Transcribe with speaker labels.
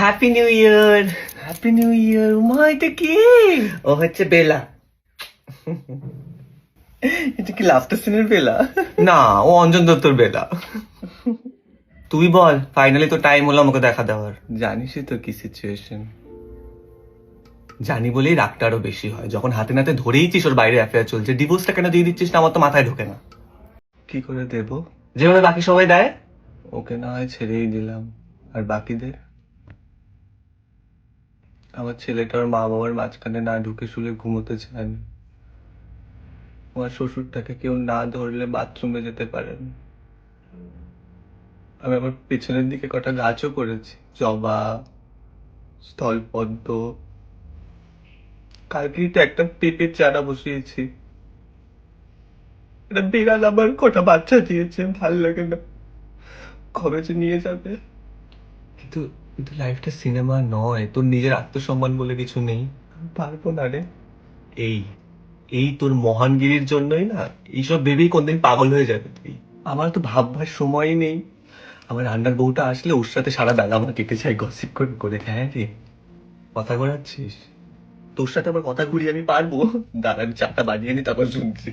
Speaker 1: Happy new year happy new year মা এটা কি ও হচ্ছে বেলা এটা কি লাস্ট সিনের বেলা না ও অঞ্জন দত্তর বেলা তুই বল ফাইনালি তো টাইম হলো আমাকে দেখা দেওয়ার। জানিসই তো কি সিচুয়েশন জানি বলেই রাগটা আরও বেশি হয়। যখন হাতে নাতে ধরেইছিস ওর বাইরে অ্যাফেয়ার চলছে ডিভোর্সটা কেন দিয়ে দিচ্ছিস না? আমার তো মাথায় ঢোকে না। কি করে দেব? যেভাবে বাকি সবাই দেয়। ওকে না হয় ছেড়েই দিলাম। আর বাকিদের? আমার ছেলেটার মা বাবার মাঝখানে না ঢুকে শুলে ঘুমোতে চান আমার শ্বশুরটাকে কেউ না ধরলে বাথরুমে যেতে পারেন আমি আমার পেছনের দিকে কটা গাছও করেছি, জবা, স্থলপদ্ম। কালকেই তো একটা পেঁপের চারা বসিয়েছি। এটা বিড়াল আবার কটা বাচ্চা দিয়েছে, ভালো লাগে না। কবে যে নিয়ে যাবে। কিন্তু কিন্তু লাইফটা সিনেমা নয়, তোর নিজের আত্মসম্মান বলে কিছু নেই। পারব না রে। এই এই তোর মহানগিরির জন্যই না, এইসব ভেবেই কোনদিন পাগল হয়ে যাবে তুই। আমার তো ভাববার সময়ই নেই। আমার রান্নার বউটা আসলে ওর সাথে সারা বেলা আমার কেটে যায় গসিপ করে করে। হ্যাঁ রে, কথা ঘোরাচ্ছিস? তোর সাথে আবার কথা ঘুরিয়ে আমি পারব? দাঁড়ান চাটা বানিয়ে নি, তারপর শুনছি।